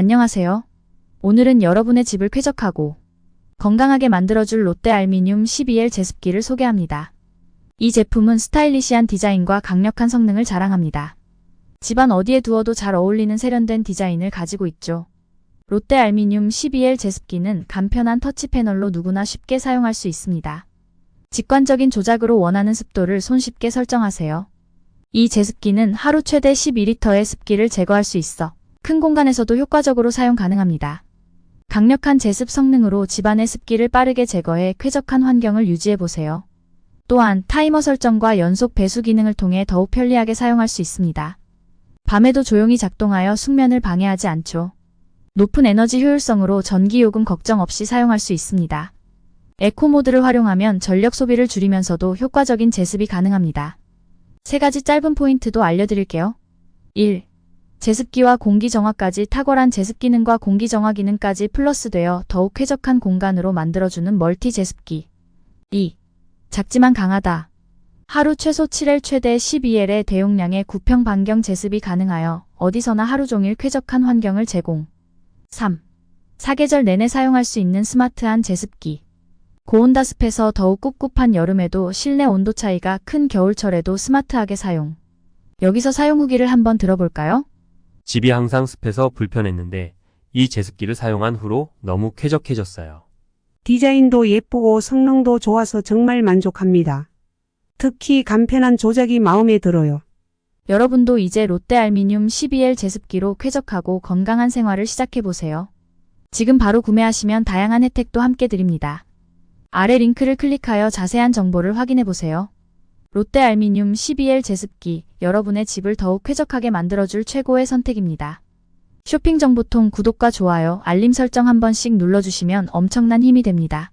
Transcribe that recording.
안녕하세요. 오늘은 여러분의 집을 쾌적하고 건강하게 만들어줄 롯데 알미늄 12L 제습기를 소개합니다. 이 제품은 스타일리시한 디자인과 강력한 성능을 자랑합니다. 집안 어디에 두어도 잘 어울리는 세련된 디자인을 가지고 있죠. 롯데 알미늄 12L 제습기는 간편한 터치 패널로 누구나 쉽게 사용할 수 있습니다. 직관적인 조작으로 원하는 습도를 손쉽게 설정하세요. 이 제습기는 하루 최대 12리터의 습기를 제거할 수 있어 큰 공간에서도 효과적으로 사용 가능합니다. 강력한 제습 성능으로 집안의 습기를 빠르게 제거해 쾌적한 환경을 유지해 보세요. 또한 타이머 설정과 연속 배수 기능을 통해 더욱 편리하게 사용할 수 있습니다. 밤에도 조용히 작동하여 숙면을 방해하지 않죠. 높은 에너지 효율성으로 전기요금 걱정 없이 사용할 수 있습니다. 에코 모드를 활용하면 전력 소비를 줄이면서도 효과적인 제습이 가능합니다. 세 가지 짧은 포인트도 알려드릴게요. 1. 제습기와 공기 정화까지 탁월한 제습 기능과 공기 정화 기능까지 플러스되어 더욱 쾌적한 공간으로 만들어주는 멀티 제습기. 2. 작지만 강하다. 하루 최소 7L 최대 12L의 대용량의 구평 반경 제습이 가능하여 어디서나 하루 종일 쾌적한 환경을 제공. 3. 사계절 내내 사용할 수 있는 스마트한 제습기. 고온다습해서 더욱 꿉꿉한 여름에도 실내 온도 차이가 큰 겨울철에도 스마트하게 사용. 여기서 사용 후기를 한번 들어볼까요? 집이 항상 습해서 불편했는데 이 제습기를 사용한 후로 너무 쾌적해졌어요. 디자인도 예쁘고 성능도 좋아서 정말 만족합니다. 특히 간편한 조작이 마음에 들어요. 여러분도 이제 롯데 알미늄 12L 제습기로 쾌적하고 건강한 생활을 시작해보세요. 지금 바로 구매하시면 다양한 혜택도 함께 드립니다. 아래 링크를 클릭하여 자세한 정보를 확인해보세요. 롯데 알미늄 12L 제습기, 여러분의 집을 더욱 쾌적하게 만들어줄 최고의 선택입니다. 쇼핑 정보통 구독과 좋아요, 알림 설정 한 번씩 눌러주시면 엄청난 힘이 됩니다.